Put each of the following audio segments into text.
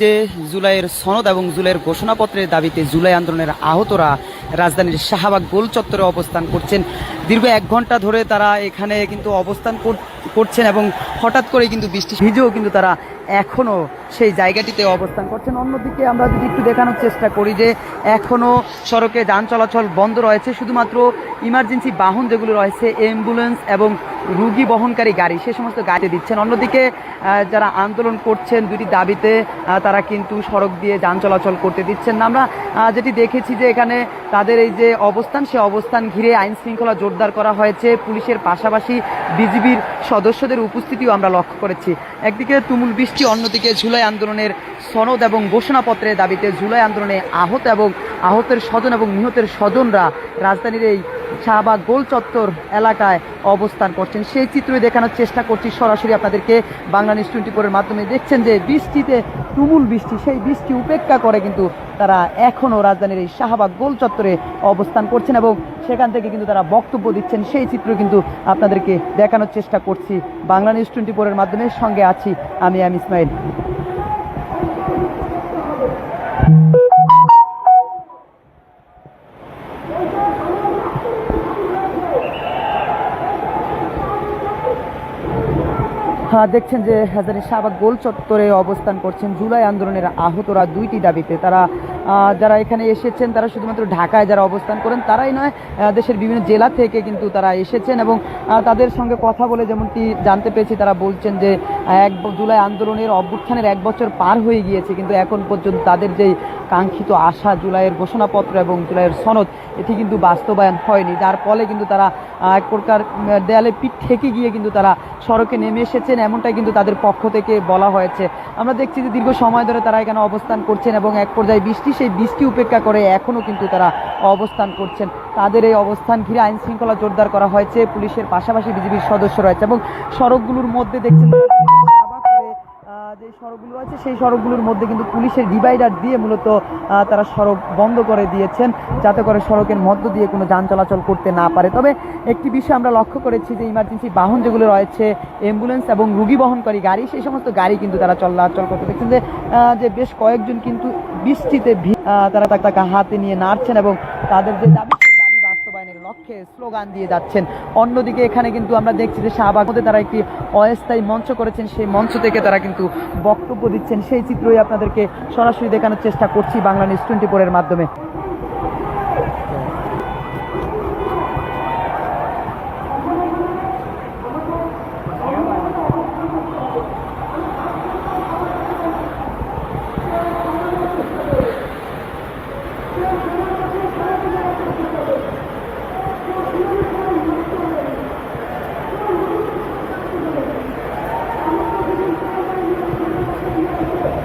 যে জুলাইয়ের সনদ এবং জুলাইয়ের ঘোষণাপত্রের দাবিতে জুলাই আন্দোলনের আহতরা রাজধানীর শাহবাগ গোল চত্বরে অবস্থান করছেন। দীর্ঘ এক ঘণ্টা ধরে তারা এখানে কিন্তু অবস্থান কর- করছেন এবং হঠাৎ করে কিন্তু বৃষ্টি ভিজেও কিন্তু তারা এখনও সেই জায়গাটিতে অবস্থান করছেন। অন্যদিকে আমরা যদি একটু দেখানোর চেষ্টা করি যে এখনও সড়কে যান চলাচল বন্ধ রয়েছে, শুধুমাত্র ইমার্জেন্সি বাহন যেগুলো রয়েছে অ্যাম্বুলেন্স এবং রুগী বহনকারী গাড়ি, সে সমস্ত গাড়ি দিচ্ছেন। অন্যদিকে যারা আন্দোলন করছেন দুটি দাবিতে তারা কিন্তু সড়ক দিয়ে যান চলাচল করতে দিচ্ছেন। না আমরা যেটি দেখেছি যে এখানে তাদের এই যে অবস্থান, সে অবস্থান ঘিরে আইন শৃঙ্খলা জোরদার করা হয়েছে। পুলিশের পাশাপাশি বিজিবির সদস্যদের উপস্থিতিও আমরা লক্ষ্য করেছি। একদিকে তুমুল বৃষ্টি অন্যদিকে জুলাই আন্দোলনের সনদ এবং ঘোষণাপত্রের দাবিতে জুলাই আন্দোলনে আহত এবং আহতের স্বজন এবং নিহতের স্বজনরা রাজধানীর এই শাহবাগ গোল চত্বর এলাকায় অবস্থান করছেন। সেই চিত্রই দেখানোর চেষ্টা করছি। সরাসরি আপনাদেরকে বাংলা নিউজ টোয়েন্টি ফোরের মাধ্যমে দেখছেন যে বৃষ্টিতে, তুমুল বৃষ্টি, সেই বৃষ্টি উপেক্ষা করে কিন্তু তারা এখনও রাজধানীর এই শাহবাগ গোল চত্বরে অবস্থান করছেন এবং সেখান থেকে কিন্তু তারা বক্তব্য দিচ্ছেন। সেই চিত্র কিন্তু আপনাদেরকে দেখানোর চেষ্টা করছি বাংলা নিউজ টোয়েন্টি ফোরের মাধ্যমে। সঙ্গে আছি আমি আমি ইসমাইল। দেখছেন যে হাজারি শাহবাগ গোল চত্বরে অবস্থান করছেন জুলাই আন্দোলনের আহতরা দুইটি দাবিতে। তারা যারা এখানে এসেছেন, তারা শুধুমাত্র ঢাকায় যারা অবস্থান করেন, তারাই নয় দেশের বিভিন্ন জেলা থেকে কিন্তু তারা এসেছেন এবং তাদের সঙ্গে কথা বলে যেমনটি জানতে পেরেছি, তারা বলছেন যে এক জুলাই আন্দোলনের অভ্যুত্থানের এক বছর পার হয়ে গিয়েছে, কিন্তু এখন পর্যন্ত তাদের যেই কাঙ্ক্ষিত আশা, জুলাইয়ের ঘোষণাপত্র এবং জুলাইয়ের সনদ, এটি কিন্তু বাস্তবায়ন হয়নি। যার ফলে কিন্তু তারা এক প্রকার দেয়ালে পিঠ ঠেকে গিয়ে কিন্তু তারা সড়কে নেমে এসেছেন, এমনটাই কিন্তু তাদের পক্ষ থেকে বলা হয়েছে। আমরা দেখছি যে দীর্ঘ সময় ধরে তারা এখানে অবস্থান করছেন এবং এক পর্যায়ে বৃষ্টি সেই বৃষ্টি উপেক্ষা করে এখনও কিন্তু তারা অবস্থান করছেন। তাদের এই অবস্থান ঘিরে আইন শৃঙ্খলা জোরদার করা হয়েছে, পুলিশের পাশাপাশি বিজেপির সদস্য রয়েছে এবং সড়কগুলোর মধ্যে দেখছেন যে সড়কগুলো আছে সেই সড়কগুলোর মধ্যে কিন্তু পুলিশের ডিভাইডার দিয়ে মূলত তারা সড়ক বন্ধ করে দিয়েছেন যাতে করে সড়কের মধ্য দিয়ে কোনো যান চলাচল করতে না পারে। তবে একটি বিষয় আমরা লক্ষ্য করেছি যে ইমার্জেন্সি বাহন যেগুলো রয়েছে অ্যাম্বুলেন্স এবং রুগী বহনকারী গাড়ি, সেই সমস্ত গাড়ি কিন্তু তারা চলাচল করতে দেখছেন যে বেশ কয়েকজন কিন্তু বৃষ্টিতে তারা তাকে হাতে নিয়ে নাড়ছেন এবং তাদের যে দাবি বাস্তবায়নের লক্ষ্যে স্লোগান দিয়ে যাচ্ছেন। অন্যদিকে এখানে কিন্তু আমরা দেখছি যে শাহবাগ মধ্যে তারা একটি অস্থায়ী মঞ্চ করেছেন। সেই মঞ্চ থেকে তারা কিন্তু বক্তব্য দিচ্ছেন। সেই চিত্রই আপনাদেরকে সরাসরি দেখানোর চেষ্টা করছি বাংলা নিউজ টোয়েন্টি ফোরের মাধ্যমে।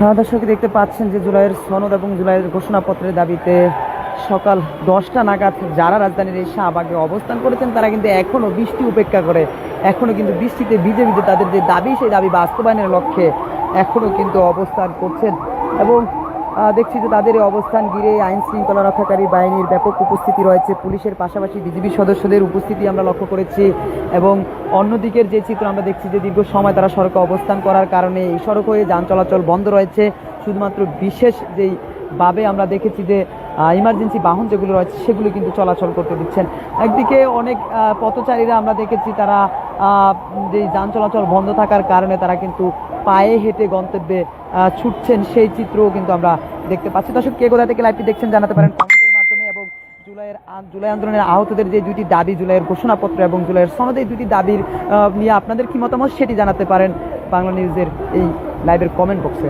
দর্শক দেখতে পাচ্ছেন যে জুলাইয়ের সনদ এবং জুলাইয়ের ঘোষণাপত্রের দাবিতে সকাল দশটা নাগাদ যারা রাজধানীর এই শাহবাগে অবস্থান করেছেন, তারা কিন্তু এখনও বৃষ্টি উপেক্ষা করে। এখনও কিন্তু বৃষ্টিতে ভিজে ভিজে তাদের যে দাবি, সেই দাবি বাস্তবায়নের লক্ষ্যে এখনও কিন্তু অবস্থান করছেন। এবং দেখছি যে তাদের অবস্থান ঘিরে আইন শৃঙ্খলা রক্ষাকারী বাহিনীর ব্যাপক উপস্থিতি রয়েছে। পুলিশের পাশাপাশি বিজিবি সদস্যদের উপস্থিতি আমরা লক্ষ্য করেছি এবং অন্যদিকের যে চিত্র আমরা দেখছি যে দীর্ঘ সময় তারা সড়কে অবস্থান করার কারণে এই সড়ক হয়ে যান চলাচল বন্ধ রয়েছে। শুধুমাত্র বিশেষ যেই ভাবে আমরা দেখেছি যে ইমার্জেন্সি বাহন যেগুলো রয়েছে, সেগুলো কিন্তু চলাচল করতে দিচ্ছেন। একদিকে অনেক পথচারীরা আমরা দেখেছি তারা যে যান চলাচল বন্ধ থাকার কারণে তারা কিন্তু পায়ে হেঁটে গন্তব্যে ছুটছেন সেই চিত্রও কিন্তু আমরা দেখতে পাচ্ছি। দর্শক, কে কোথা থেকে লাইভটি দেখছেন জানাতে পারেন কমেন্টের মাধ্যমে এবং জুলাইয়ের জুলাই আন্দোলনের আহতদের যে দুটি দাবি, জুলাইয়ের ঘোষণাপত্র এবং জুলাইয়ের সনদে দুটি দাবির নিয়ে আপনাদের কি মতামত সেটি জানাতে পারেন বাংলা নিউজের এই লাইভের কমেন্ট বক্সে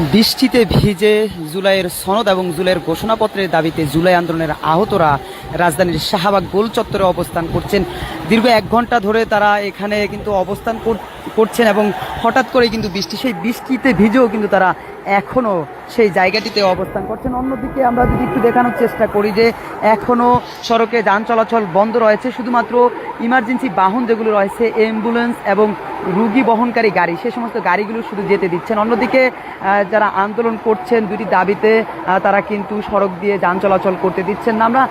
বৃষ্টিতে ভিজে জুলাইয়ের সনদ এবং জুলাইয়ের ঘোষণাপত্রের দাবিতে জুলাই আন্দোলনের আহতরা রাজধানীর শাহবাগ গোল চত্বরে অবস্থান করছেন। দীর্ঘ এক ঘণ্টা ধরে তারা এখানে কিন্তু অবস্থান কর- করছেন এবং হঠাৎ করে কিন্তু বৃষ্টি, সেই বৃষ্টিতে ভিজেও কিন্তু তারা এখনও সেই জায়গাটিতে অবস্থান করছেন। অন্যদিকে আমরা যদি একটু দেখানোর চেষ্টা করি যে এখনও সড়কে যান চলাচল বন্ধ রয়েছে, শুধুমাত্র ইমার্জেন্সি বাহন যেগুলো রয়েছে, অ্যাম্বুলেন্স এবং রুগী বহনকারী গাড়ি, সে সমস্ত গাড়িগুলো শুধু যেতে দিচ্ছেন। অন্যদিকে যারা আন্দোলন করছেন দুটি দাবিতে তারা কিন্তু সড়ক দিয়ে যান চলাচল করতে দিচ্ছেন না। আমরা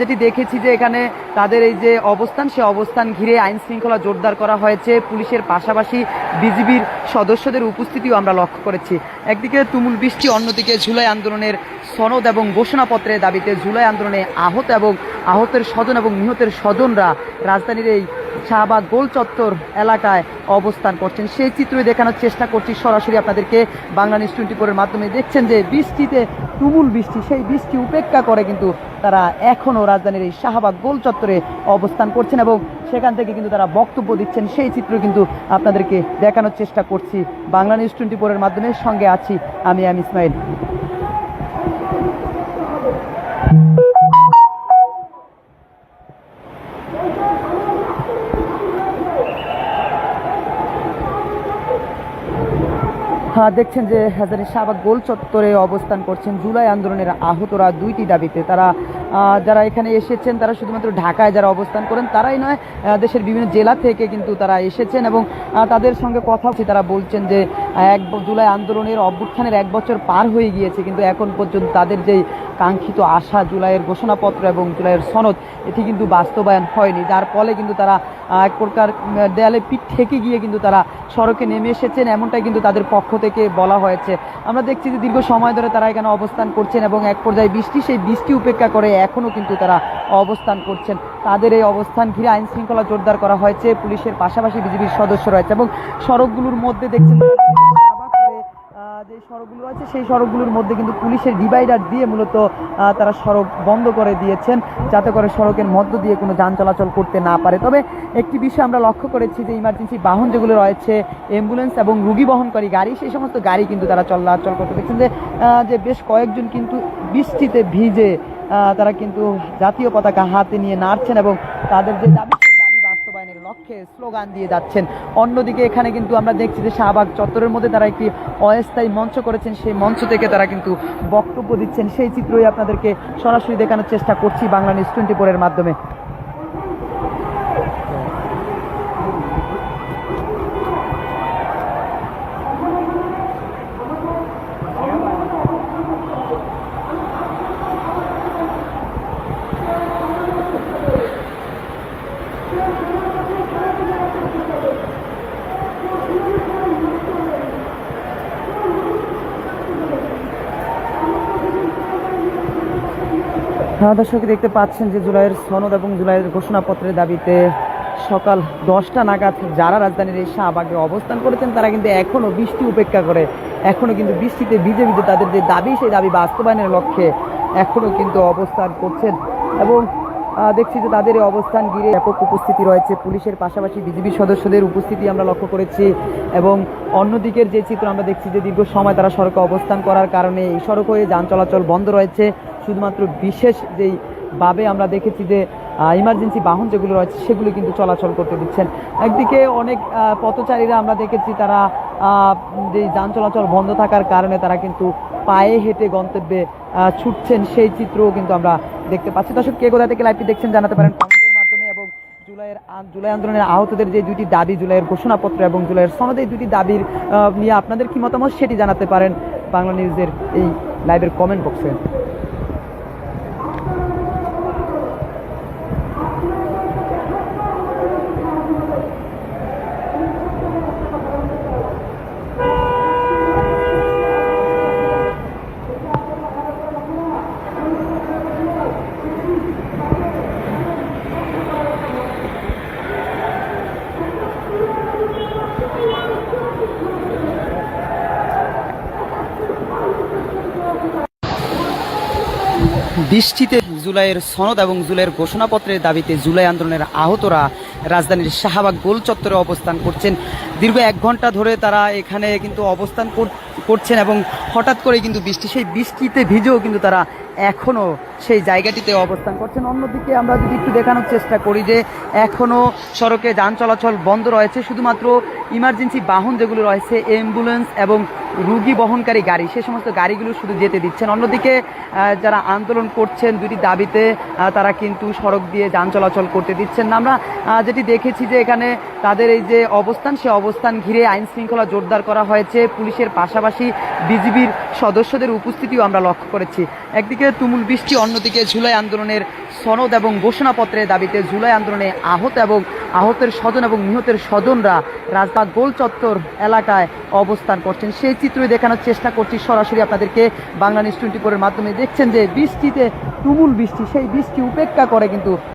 যেটি দেখেছি যে এখানে তাদের এই যে অবস্থান, সে অবস্থান ঘিরে আইন শৃঙ্খলা জোরদার করা হয়েছে। পুলিশের পাশাপাশি বিজিবির সদস্যদের উপস্থিতিও আমরা লক্ষ্য করেছি। একদিকে তুমুল বৃষ্টি, অন্যদিকে জুলাই আন্দোলনের সনদ এবং ঘোষণাপত্রের দাবিতে জুলাই আন্দোলনে আহত এবং আহতের স্বজন এবং নিহতের স্বজনরা রাজধানীর এই শাহবাগ গোল চত্বর এলাকায় অবস্থান করছেন। সেই চিত্রই দেখানোর চেষ্টা করছি সরাসরি আপনাদেরকে বাংলা নিউজ টোয়েন্টি ফোরের মাধ্যমে। দেখছেন যে বৃষ্টিতে, তুমুল বৃষ্টি, সেই বৃষ্টি উপেক্ষা করে কিন্তু তারা এখনও রাজধানীর এই শাহবাগ গোল চত্বরে অবস্থান করছেন এবং সেখান থেকে কিন্তু তারা বক্তব্য দিচ্ছেন। সেই চিত্র কিন্তু আপনাদেরকে দেখানোর চেষ্টা করছি বাংলা নিউজ টোয়েন্টি ফোরের মাধ্যমে। সঙ্গে আছি আমি আমি ইসমাইল। দেখছেন যে হাজারি শাহবাগ গোল চত্বরে অবস্থান করছেন। জুলাই আন্দোলনের আহতরা দুইটি দাবিতে। তারা যারা এখানে এসেছেন, তারা শুধুমাত্র ঢাকায় যারা অবস্থান করেন, তারাই নয় দেশের বিভিন্ন জেলা থেকে কিন্তু তারা এসেছেন এবং তাদের সঙ্গে কথা তারা বলছেন যে এক জুলাই আন্দোলনের অভ্যুত্থানের এক বছর পার হয়ে গিয়েছে, কিন্তু এখন পর্যন্ত তাদের যেই কাঙ্ক্ষিত আশা, জুলাইয়ের ঘোষণাপত্র এবং জুলাইয়ের সনদ, এটি কিন্তু বাস্তবায়ন হয়নি। যার ফলে কিন্তু তারা এক প্রকার দেয়ালে পিঠ ঠেকে গিয়ে কিন্তু তারা সড়কে নেমে এসেছেন, এমনটাই কিন্তু তাদের পক্ষ থেকে বলা হয়েছে। আমরা দেখছি যে দীর্ঘ সময় ধরে তারা এখানে অবস্থান করছেন এবং এক পর্যায়ে বৃষ্টি, সেই বৃষ্টি উপেক্ষা করে এখনও কিন্তু তারা অবস্থান করছেন। তাদের এই অবস্থান ঘিরে আইন শৃঙ্খলা জোরদার করা হয়েছে। পুলিশের পাশাপাশি বিজেপির সদস্য রয়েছে এবং সড়কগুলোর মধ্যে দেখছেন যে সড়কগুলো আছে সেই সড়কগুলোর মধ্যে কিন্তু পুলিশের ডিভাইডার দিয়ে মূলত তারা সড়ক বন্ধ করে দিয়েছেন যাতে করে সড়কের মধ্য দিয়ে কোনো যান চলাচল করতে না পারে। তবে একটি বিষয় আমরা লক্ষ্য করেছি যে ইমার্জেন্সি বাহন যেগুলো রয়েছে অ্যাম্বুলেন্স এবং রুগী বহনকারী গাড়ি, সেই সমস্ত গাড়ি কিন্তু তারা চলাচল করতে দেখছেন যে বেশ কয়েকজন কিন্তু বৃষ্টিতে ভিজে তারা কিন্তু জাতীয় পতাকা হাতে নিয়ে নাড়ছেন এবং তাদের যে দাবি বাস্তবায়নের লক্ষ্যে স্লোগান দিয়ে যাচ্ছেন। অন্যদিকে এখানে কিন্তু আমরা দেখছি যে শাহবাগ চত্বরের মধ্যে তারা একটি অস্থায়ী মঞ্চ করেছেন। সেই মঞ্চ থেকে তারা কিন্তু বক্তব্য দিচ্ছেন। সেই চিত্রই আপনাদেরকে সরাসরি দেখানোর চেষ্টা করছি বাংলা নিউজ টোয়েন্টি ফোরের মাধ্যমে। দর্শক দেখতে পাচ্ছেন যে জুলাইয়ের সনদ এবং জুলাইয়ের ঘোষণাপত্রের দাবিতে সকাল দশটা নাগাদ যারা রাজধানীর এই শাহবাগে অবস্থান করেছেন, তারা কিন্তু এখনও বৃষ্টি উপেক্ষা করে। এখনও কিন্তু বৃষ্টিতে ভিজে ভিজে তাদের যে দাবি, সেই দাবি বাস্তবায়নের লক্ষ্যে এখনও কিন্তু অবস্থান করছেন। এবং দেখছি যে তাদের এই অবস্থান ঘিরে ব্যাপক উপস্থিতি রয়েছে। পুলিশের পাশাপাশি বিজিবি সদস্যদের উপস্থিতি আমরা লক্ষ্য করেছি। এবং অন্যদিকের যে চিত্র আমরা দেখছি যে দীর্ঘ সময় তারা সড়কে অবস্থান করার কারণে এই সড়ক হয়ে যান চলাচল বন্ধ রয়েছে। শুধুমাত্র বিশেষ যেই ভাবে আমরা দেখেছি যে ইমার্জেন্সি বাহন যেগুলো রয়েছে, সেগুলো কিন্তু চলাচল করতে দিচ্ছেন। একদিকে অনেক পথচারীরা আমরা দেখেছি তারা যে যান চলাচল বন্ধ থাকার কারণে তারা কিন্তু পায়ে হেঁটে গন্তব্যে ছুটছেন। সেই চিত্রও কিন্তু আমরা দেখতে পাচ্ছি। দর্শক, কে কোথা থেকে লাইভটি দেখছেন জানাতে পারেন কমেন্টের মাধ্যমে এবং জুলাইয়ের জুলাই আন্দোলনের আহতদের যে দুটি দাবি, জুলাইয়ের ঘোষণাপত্র এবং জুলাইয়ের সনদ দুটি দাবির নিয়ে আপনাদের কি মতামত সেটি জানাতে পারেন বাংলা নিউজের এই লাইভের কমেন্ট বক্সে বৃষ্টিতে জুলাইয়ের সনদ এবং জুলাইয়ের ঘোষণাপত্রের দাবিতে জুলাই আন্দোলনের আহতরা রাজধানীর শাহবাগ গোল চত্বরে অবস্থান করছেন। দীর্ঘ এক ঘণ্টা ধরে তারা এখানে কিন্তু অবস্থান কর- করছেন এবং হঠাৎ করে কিন্তু বৃষ্টি, সেই বৃষ্টিতে ভিজেও কিন্তু তারা এখনও সেই জায়গাটিতে অবস্থান করছেন। অন্যদিকে আমরা যদি একটু দেখানোর চেষ্টা করি যে এখনও সড়কে যান চলাচল বন্ধ রয়েছে, শুধুমাত্র ইমার্জেন্সি বাহন যেগুলো রয়েছে, অ্যাম্বুলেন্স এবং রুগী বহনকারী গাড়ি, সে সমস্ত গাড়িগুলো শুধু যেতে দিচ্ছেন। অন্যদিকে যারা আন্দোলন করছেন দুটি দাবিতে তারা কিন্তু সড়ক দিয়ে যান চলাচল করতে দিচ্ছেন না। আমরা যেটি দেখেছি যে এখানে তাদের এই যে অবস্থান, সে অবস্থান ঘিরে আইন শৃঙ্খলা জোরদার করা হয়েছে। পুলিশের পাশাপাশি বিজিবির সদস্যদের উপস্থিতিও আমরা লক্ষ্য করেছি। একদিকে তুমুল বৃষ্টি, অন্যদিকে জুলাই আন্দোলনের সনদ এবং ঘোষণাপত্রের দাবিতে জুলাই আন্দোলনে আহত এবং আহতের স্বজন এবং নিহতের স্বজনরা রাজবাগ গোল চত্বর এলাকায় অবস্থান করছেন। সেই চিত্রই দেখানোর চেষ্টা করছি সরাসরি আপনাদেরকে বাংলা নিউজ টোয়েন্টি ফোরের মাধ্যমে। দেখছেন যে বৃষ্টিতে, তুমুল বৃষ্টি, সেই বৃষ্টি উপেক্ষা করে কিন্তু